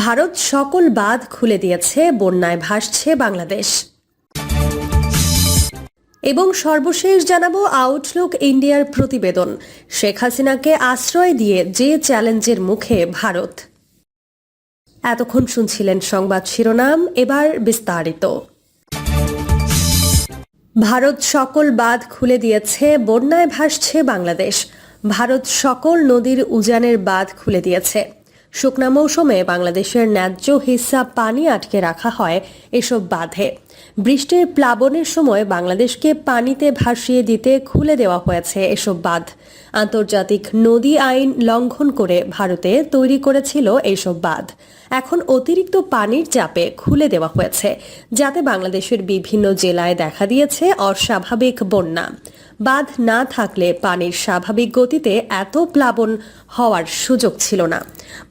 ভারত সকল বাঁধ খুলে দিয়েছে, বন্যায় ভাসছে বাংলাদেশ। এবং সর্বশেষ জানাব আউটলুক ইন্ডিয়ার প্রতিবেদন। শেখ হাসিনাকে আশ্রয় দিয়ে যে চ্যালেঞ্জের মুখে ভারত। এতক্ষণ শুনছিলেন সংবাদ শিরোনাম, এবার বিস্তারিত। ভারত সকল বাঁধ খুলে দিয়েছে, বন্যায় ভাসছে বাংলাদেশ। ভারত সকল নদীর উজানের বাঁধ খুলে দিয়েছে। শুকনা মৌসুমে বাংলাদেশের ন্যায্য হিস্সা পানি আটকে রাখা হয় এসব বাঁধে। বৃষ্টির প্লাবনের সময় বাংলাদেশকে পানিতে ভাসিয়ে দিতে খুলে দেওয়া হয়েছে এসব বাঁধ। আন্তর্জাতিক নদী আইন লঙ্ঘন করে ভারতে তৈরি করেছিল এইসব বাঁধ। এখন অতিরিক্ত পানির চাপে খুলে দেওয়া হয়েছে, যাতে বাংলাদেশের বিভিন্ন জেলায় দেখা দিয়েছে অস্বাভাবিক বন্যা। বাঁধ না থাকলে পানির স্বাভাবিক গতিতে এত প্লাবন হওয়ার সুযোগ ছিল না।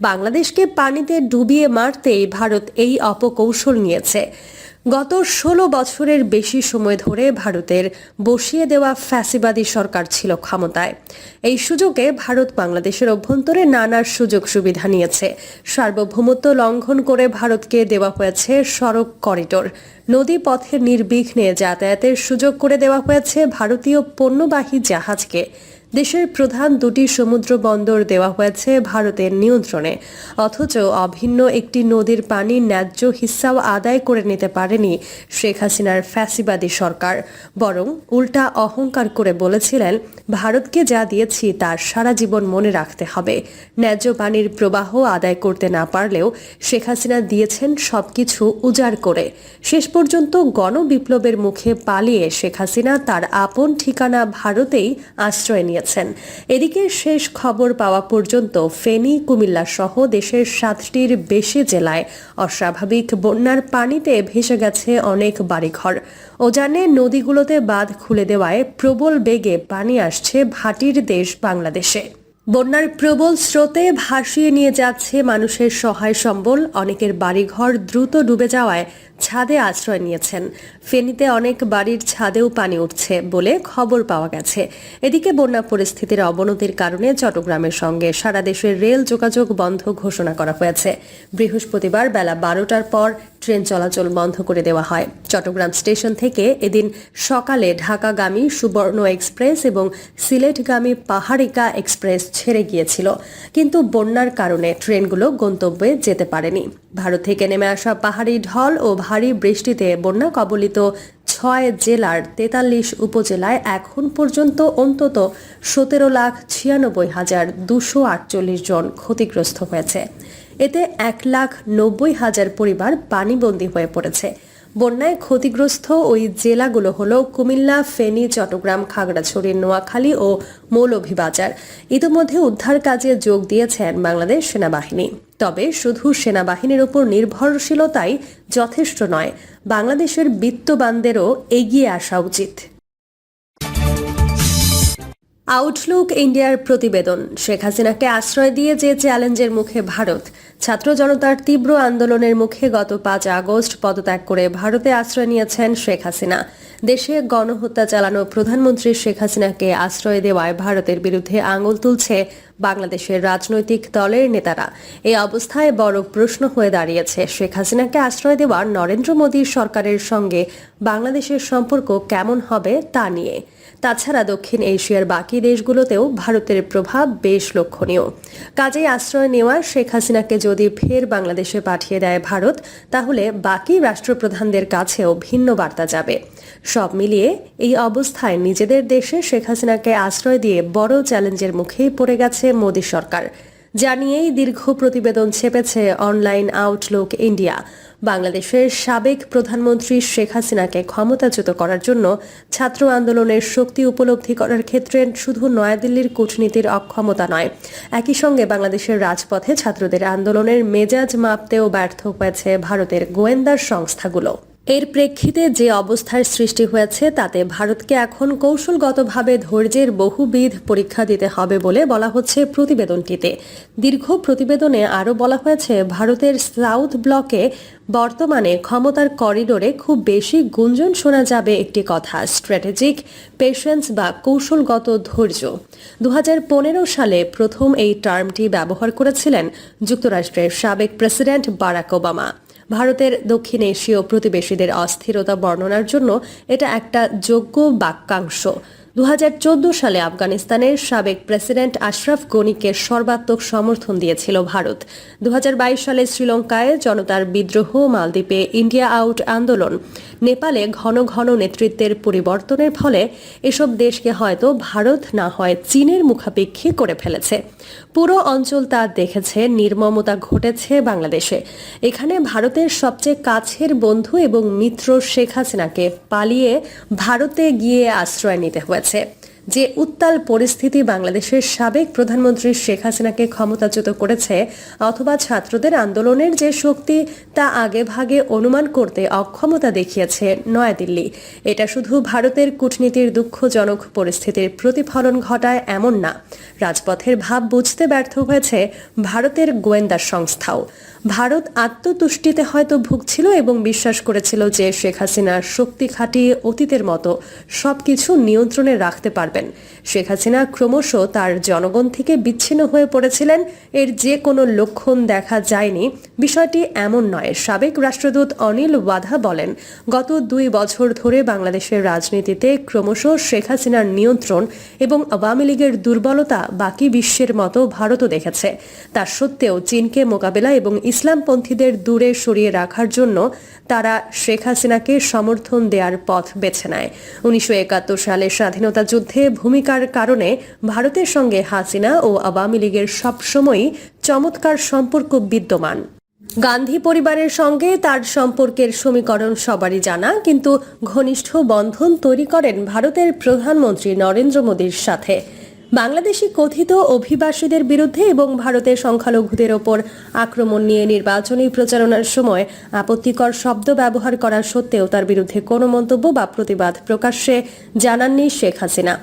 বাংলাদেশকে পানিতে ডুবিয়ে মারতেই ভারত এই অপকৌশল নিয়েছে। গত ষোলো বছরের বেশি সময় ধরে ভারতের বসিয়ে দেওয়া ফ্যাসিবাদী সরকার ছিল ক্ষমতায়। এই সুযোগে ভারত বাংলাদেশের অভ্যন্তরে নানা সুযোগ সুবিধা নিয়েছে। সার্বভৌমত্ব লঙ্ঘন করে ভারতকে দেওয়া হয়েছে সড়ক করিডোর। নদী পথের নির্বিঘ্নে যাতায়াতের সুযোগ করে দেওয়া হয়েছে ভারতীয় পণ্যবাহী জাহাজকে। দেশের প্রধান দুটি সমুদ্র বন্দর দেওয়া হয়েছে ভারতের নিয়ন্ত্রণে। অথচ অভিন্ন একটি নদীর পানি ন্যায্য হিস্সাও আদায় করে নিতে পারেনি শেখ হাসিনার ফ্যাসিবাদী সরকার। বরং উল্টা অহংকার করে বলেছিলেন, ভারতকে যা দিয়েছি তার সারা জীবন মনে রাখতে হবে। ন্যায্য পানির প্রবাহ আদায় করতে না পারলেও শেখ হাসিনা দিয়েছেন সবকিছু উজাড় করে। শেষ পর্যন্ত গণবিপ্লবের মুখে পালিয়ে শেখ হাসিনা তার আপন ঠিকানা ভারতেই আশ্রয় নিয়েছেন এদিকে শেষ খবর পাওয়া পর্যন্ত ফেনী, কুমিল্লা সহ দেশের সাতটির বেশি জেলায় অস্বাভাবিক বন্যার পানিতে ভেসে গেছে অনেক বাড়িঘর। ওজানে নদীগুলোতে বাঁধ খুলে দেওয়ায় প্রবল বেগে পানি আসছে ভাটির দেশ বাংলাদেশে। বন্যার প্রবল স্রোতে ভাসিয়ে নিয়ে যাচ্ছে মানুষের সহায় সম্বল। অনেকের বাড়িঘর দ্রুত ডুবে যাওয়ায় ছাদে আশ্রয় নিয়েছেন। ফেনীতে অনেক বাড়ির ছাদেও পানি উঠছে বলে খবর পাওয়া গেছে। এদিকে বন্যা পরিস্থিতির অবনতির কারণে চট্টগ্রামের সঙ্গে সারা দেশের রেল যোগাযোগ বন্ধ ঘোষণা করা হয়েছে। বৃহস্পতিবার বেলা বারোটার পর ট্রেন চলাচল বন্ধ করে দেওয়া হয়। চট্টগ্রাম স্টেশন থেকে এদিন সকালে ঢাকাগামী সুবর্ণ এক্সপ্রেস এবং সিলেটগামী পাহাড়িকা এক্সপ্রেস ছেড়ে গিয়েছিল। কিন্তু বন্যার কারণে ট্রেনগুলো গন্তব্যে যেতে পারেনি। ভারত থেকে নেমে আসা পাহাড়ি ঢল ও ভারী বৃষ্টিতে বন্যা কবলিত ছয় জেলার তেতাল্লিশ উপজেলায় এখন পর্যন্ত অন্তত সতেরো লাখ ছিয়ানব্বই হাজার দুশো আটচল্লিশ জন ক্ষতিগ্রস্ত হয়েছে। এতে এক লাখ নব্বই হাজার পরিবার পানিবন্দী হয়ে পড়েছে। বন্যায় ক্ষতিগ্রস্ত ওই জেলাগুলো হলো কুমিল্লা, ফেনী, চট্টগ্রাম, খাগড়াছড়ি, নোয়াখালী ও মৌলভীবাজার। ইতিমধ্যে উদ্ধার কাজে যোগ দিয়েছেন বাংলাদেশ সেনাবাহিনী। তবে শুধু সেনাবাহিনীর উপর নির্ভরশীলতাই যথেষ্ট নয়, বাংলাদেশের বিত্তবানদেরও এগিয়ে আসা উচিত। আউটলুক ইন্ডিয়ার প্রতিবেদন, শেখ হাসিনাকে আশ্রয় দিয়ে যে চ্যালেঞ্জের মুখে ভারত ছাত্র জনতার তীব্র আন্দোলনের মুখে গত পাঁচ আগস্ট পদত্যাগ করে ভারতে আশ্রয় নিয়েছেন শেখ হাসিনা। দেশে গণহত্যা চালানো প্রধানমন্ত্রী শেখ হাসিনাকে আশ্রয় দেওয়ায় ভারতের বিরুদ্ধে আঙুল তুলছে বাংলাদেশের রাজনৈতিক দলের নেতারা। এই অবস্থায় বড় প্রশ্ন হয়ে দাঁড়িয়েছে, শেখ হাসিনাকে আশ্রয় দেওয়ার নরেন্দ্র মোদীর সরকারের সঙ্গে বাংলাদেশের সম্পর্ক কেমন হবে তা নিয়ে? তাছাড়া দক্ষিণ এশিয়ার বাকি দেশগুলোতেও ভারতের প্রভাব বেশ লক্ষণীয়। কাজেই আশ্রয় নেওয়া শেখ হাসিনাকে যদি ফের বাংলাদেশে পাঠিয়ে দেয় ভারত, তাহলে বাকি রাষ্ট্রপ্রধানদের কাছেও ভিন্ন বার্তা যাবে। সব মিলিয়ে এই অবস্থায় নিজেদের দেশে শেখ হাসিনাকে আশ্রয় দিয়ে বড় চ্যালেঞ্জের মুখেই পড়ে গেছে মোদী সরকার। যা নিয়েই দীর্ঘ প্রতিবেদন ছেপেছে অনলাইন আউটলুক ইন্ডিয়া। বাংলাদেশের সাবেক প্রধানমন্ত্রী শেখ হাসিনাকে ক্ষমতাচ্যুত করার জন্য ছাত্র আন্দোলনের শক্তি উপলব্ধি করার ক্ষেত্রে শুধু নয়াদিল্লির কূটনীতির অক্ষমতা নয়, একই সঙ্গে বাংলাদেশের রাজপথে ছাত্রদের আন্দোলনের মেজাজ মাপতেও ব্যর্থ হয়েছে ভারতের গোয়েন্দার সংস্থাগুলো। এর প্রেক্ষিতে যে অবস্থার সৃষ্টি হয়েছে, তাতে ভারতকে এখন কৌশলগতভাবে ধৈর্যের বহুবিধ পরীক্ষা দিতে হবে বলে বলা হচ্ছে প্রতিবেদনটিতে। দীর্ঘ প্রতিবেদনে আরও বলা হয়েছে, ভারতের সাউথ ব্লকে বর্তমানে ক্ষমতার করিডোরে খুব বেশি গুঞ্জন শোনা যাবে একটি কথা, স্ট্র্যাটেজিক পেশেন্স বা কৌশলগত ধৈর্য। দু হাজার পনেরো সালে প্রথম এই টার্মটি ব্যবহার করেছিলেন যুক্তরাষ্ট্রের সাবেক প্রেসিডেন্ট বারাক ওবামা। ভারতের দক্ষিণ এশীয় প্রতিবেশীদের অস্থিরতা বর্ণনার জন্য এটা একটা যোগ্য বাক্যাংশ। দু হাজার চৌদ্দ সালে আফগানিস্তানের সাবেক প্রেসিডেন্ট আশরাফ গনিকে সর্বাত্মক সমর্থন দিয়েছিল ভারত। দু হাজার বাইশ সালে শ্রীলঙ্কায় জনতার বিদ্রোহ, মালদ্বীপে ইন্ডিয়া আউট আন্দোলন, নেপালে ঘন ঘন নেতৃত্বের পরিবর্তনের ফলে এসব দেশকে হয়তো ভারত, না হয় চীনের মুখাপেক্ষী করে ফেলেছে। পুরো অঞ্চল তা দেখেছে, নির্মমতা ঘটেছে বাংলাদেশে। এখানে ভারতের সবচেয়ে কাছের বন্ধু এবং মিত্র শেখ হাসিনাকে পালিয়ে ভারতে গিয়ে আশ্রয় নিতে হয়েছে। যে উত্তাল পরিস্থিতি বাংলাদেশের সাবেক প্রধানমন্ত্রী শেখ হাসিনাকে ক্ষমতাচ্যুত করেছে অথবা ছাত্রদের আন্দোলনের যে শক্তি তা আগে ভাগে অনুমান করতে অক্ষমতা দেখিয়েছে নয়াদিল্লি। এটা শুধু ভারতের কূটনীতির দুঃখজনক পরিস্থিতির প্রতিফলন ঘটায় এমন না। রাজপথের ভাব বুঝতে ব্যর্থ হয়েছে ভারতের গোয়েন্দা সংস্থাও। ভারত আত্মতুষ্টিতে হয়তো ভুগছিল এবং বিশ্বাস করেছিল যে শেখ হাসিনা শক্তি খাটিয়ে অতীতের মতো সবকিছু নিয়ন্ত্রণে রাখতে পারবেন। শেখ হাসিনা ক্রমশ তার জনগণ থেকে বিচ্ছিন্ন হয়ে পড়েছিলেন। এর যে কোনো লক্ষণ দেখা যায়নি। বিষয়টি এমন নয়, সাবেক রাষ্ট্রদূত অনিল ওয়াধা বলেন, গত দুই বছর ধরে বাংলাদেশের রাজনীতিতে ক্রমশ শেখ হাসিনার নিয়ন্ত্রণ এবং আওয়ামী লীগের দুর্বলতা বাকি বিশ্বের মতো ভারতও দেখেছে। তা সত্ত্বেও চীনকে মোকাবেলা এবং ইসলামপন্থীদের দূরে সরিয়ে রাখার জন্য তারা শেখ হাসিনাকে সমর্থন দেওয়ার পথ বেছে নেয়। উনিশশো একাত্তর সালের স্বাধীনতা যুদ্ধে ভূমিকার কারণে ভারতের সঙ্গে হাসিনা ও আওয়ামী লীগের সবসময়ই চমৎকার সম্পর্ক বিদ্যমান। গান্ধী পরিবারের সঙ্গে তার সম্পর্কের সমীকরণ সবারই জানা, কিন্তু ঘনিষ্ঠ বন্ধন তৈরি করেন ভারতের প্রধানমন্ত্রী নরেন্দ্র মোদীর সাথে। বাংলাদেশি কথিত অভিবাসীদের বিরুদ্ধে এবং ভারতের সংখ্যালঘুদের ওপর আক্রমণ নিয়ে নির্বাচনী প্রচারণার সময় আপত্তিকর শব্দ ব্যবহার করা সত্ত্বেও তার বিরুদ্ধে কোনো মন্তব্য বা প্রতিবাদ প্রকাশ্যে জানাননি শেখ হাসিনা।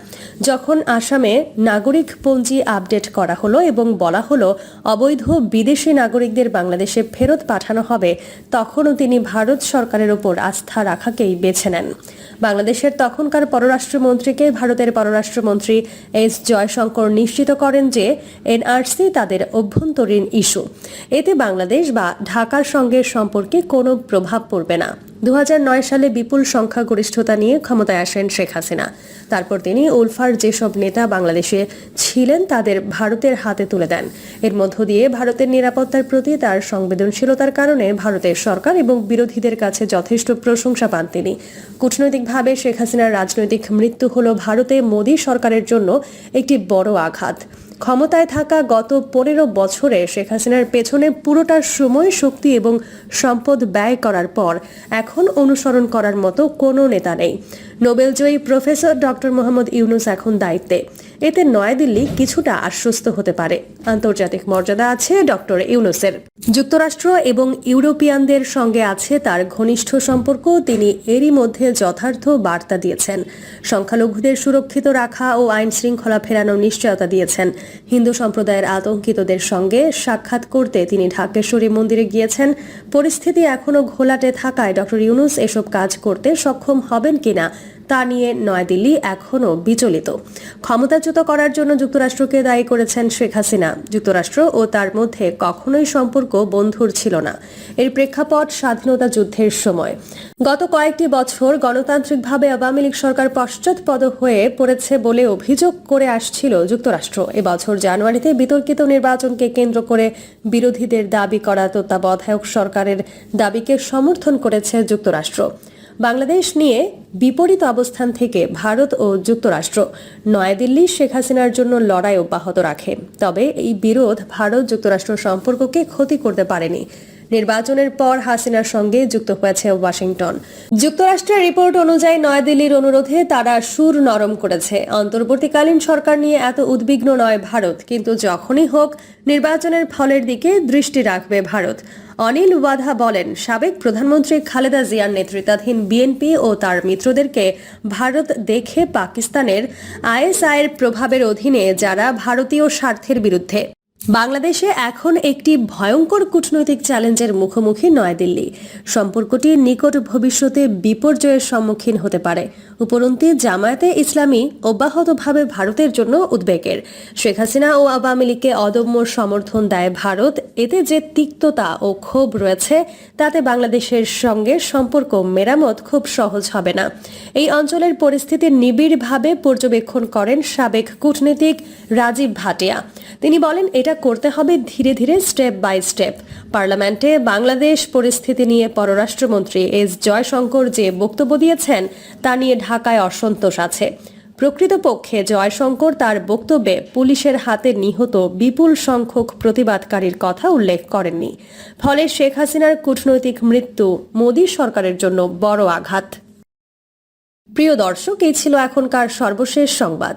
যখন আসামে নাগরিক পঞ্জি আপডেট করা হলো এবং বলা হলো অবৈধ বিদেশি নাগরিকদের বাংলাদেশে ফেরত পাঠানো হবে, তখনও তিনি ভারত সরকারের ওপর আস্থা রাখাকেই বেছে নেন। বাংলাদেশের তখনকার পররাষ্ট্রমন্ত্রীকে ভারতের পররাষ্ট্রমন্ত্রী এস জয়শঙ্কর নিশ্চিত করেন যে এনআরসি তাদের অভ্যন্তরীণ ইস্যু। এতে বাংলাদেশ বা ঢাকার সঙ্গে সম্পর্কে কোনো প্রভাব পড়বে না। দু হাজার নয় সালে বিপুল সংখ্যাগরিষ্ঠতা নিয়ে ক্ষমতায় আসেন শেখ হাসিনা। তারপর তিনি উলফার যেসব নেতা বাংলাদেশে ছিলেন তাদের ভারতের হাতে তুলে দেন। এর মধ্য দিয়ে ভারতের নিরাপত্তার প্রতি তার সংবেদনশীলতার কারণে ভারতের সরকার এবং বিরোধীদের কাছে যথেষ্ট প্রশংসা পান তিনি। কূটনৈতিকভাবে শেখ হাসিনার রাজনৈতিক মৃত্যু হল ভারতে মোদী সরকারের জন্য একটি বড় আঘাত। ক্ষমতায় থাকা গত পনেরো বছরে শেখ হাসিনার পেছনে পুরোটা সময় শক্তি এবং সম্পদ ব্যয় করার পর এখন অনুসরণ করার মতো কোনো নেতা নেই। নোবেলজয়ী প্রফেসর ডক্টর মোহাম্মদ ইউনুস এখন দায়িত্বে। এতে নয়াদিল্লি কিছুটা আশ্বস্ত হতে পারে। আন্তর্জাতিক মর্যাদা আছে ডক্টর ইউনুসের। যুক্তরাষ্ট্র এবং ইউরোপিয়ানদের সঙ্গে আছে তার ঘনিষ্ঠ সম্পর্ক। তিনি এরই মধ্যে যথার্থ বার্তা দিয়েছেন। সংখ্যালঘুদের সুরক্ষিত রাখা ও আইন শৃঙ্খলা ফেরানোর নিশ্চয়তা দিয়েছেন। হিন্দু সম্প্রদায়ের আতঙ্কিতদের সঙ্গে সাক্ষাৎ করতে তিনি ঢাকেশ্বরী মন্দিরে গিয়েছেন। পরিস্থিতি এখনও ঘোলাটে থাকায় ডক্টর ইউনুস এসব কাজ করতে সক্ষম হবেন কিনা তা নিয়ে নয়াদিল্লি এখনও বিচলিত। ক্ষমতাচ্যুত করার জন্য যুক্তরাষ্ট্রকে দায়ী করেছেন শেখ হাসিনা। যুক্তরাষ্ট্র ও তার মধ্যে কখনোই সম্পর্ক বন্ধুর ছিল না। এর প্রেক্ষাপট স্বাধীনতা যুদ্ধের সময়। গত কয়েকটি বছর গণতান্ত্রিকভাবে আওয়ামী লীগ সরকার পশ্চাৎপদ হয়ে পড়েছে বলে অভিযোগ করে আসছিল যুক্তরাষ্ট্র। এবছর জানুয়ারিতে বিতর্কিত নির্বাচনকে কেন্দ্র করে বিরোধীদের দাবি করা তত্ত্বাবধায়ক সরকারের দাবিকে সমর্থন করেছে যুক্তরাষ্ট্র। বাংলাদেশ নিয়ে বিপরীত অবস্থান থেকে ভারত ও যুক্তরাষ্ট্র। নয়াদিল্লি শেখ হাসিনার জন্য লড়াই অব্যাহত রাখে। তবে এই বিরোধ ভারত যুক্তরাষ্ট্র সম্পর্ককে ক্ষতি করতে পারেনি। নির্বাচনের পর হাসিনার সঙ্গে যুক্ত হয়েছে ওয়াশিংটন। যুক্তরাষ্ট্রের রিপোর্ট অনুযায়ী নয়াদিল্লির অনুরোধে তারা সুর নরম করেছে। অন্তর্বর্তীকালীন সরকার নিয়ে এত উদ্বিগ্ন নয় ভারত, কিন্তু যখনই হোক, নির্বাচনের ফলের দিকে দৃষ্টি রাখবে ভারত। অনিল ওয়াধা বলেন, সাবেক প্রধানমন্ত্রী খালেদা জিয়ার নেতৃত্বাধীন বিএনপি ও তার মিত্রদেরকে ভারত দেখে পাকিস্তানের আইএসআইয়ের প্রভাবের অধীনে যারা ভারতীয় স্বার্থের বিরুদ্ধে বাংলাদেশে এখন একটি ভয়ঙ্কর কূটনৈতিক চ্যালেঞ্জের মুখোমুখি নয়াদিল্লি। সম্পর্কটি নিকট ভবিষ্যতে বিপর্যয়ের সম্মুখীন হতে পারে। উপরন্তু জামায়াতে ইসলামী অব্যাহতভাবে ভারতের জন্য উদ্বেগের। শেখ হাসিনা ও আওয়ামী লীগকে অদম্য সমর্থন দেয় ভারত। এতে যে তিক্ততা ও ক্ষোভ রয়েছে, তাতে বাংলাদেশের সঙ্গে সম্পর্ক মেরামত খুব সহজ হবে না। এই অঞ্চলের পরিস্থিতি নিবিড়ভাবে পর্যবেক্ষণ করেন সাবেক কূটনীতিক রাজীব ভাটিয়া। তিনি বলেন এটা করতে হবে ধীরে ধীরে স্টেপ বাই স্টেপ পার্লামেন্টে বাংলাদেশ পরিস্থিতি নিয়ে পররাষ্ট্রমন্ত্রী এস জয়শঙ্কর যে বক্তব্য দিয়েছেন, তা নিয়ে ঢাকায় অসন্তোষ আছে। প্রকৃতপক্ষে জয়শঙ্কর তার বক্তব্যে পুলিশের হাতে নিহত বিপুল সংখ্যক প্রতিবাদকারীর কথা উল্লেখ করেননি। ফলে শেখ হাসিনার কূটনৈতিক মৃত্যু মোদী সরকারের জন্য বড় আঘাত। প্রিয় দর্শক, এই ছিল এখনকার সর্বশেষ সংবাদ।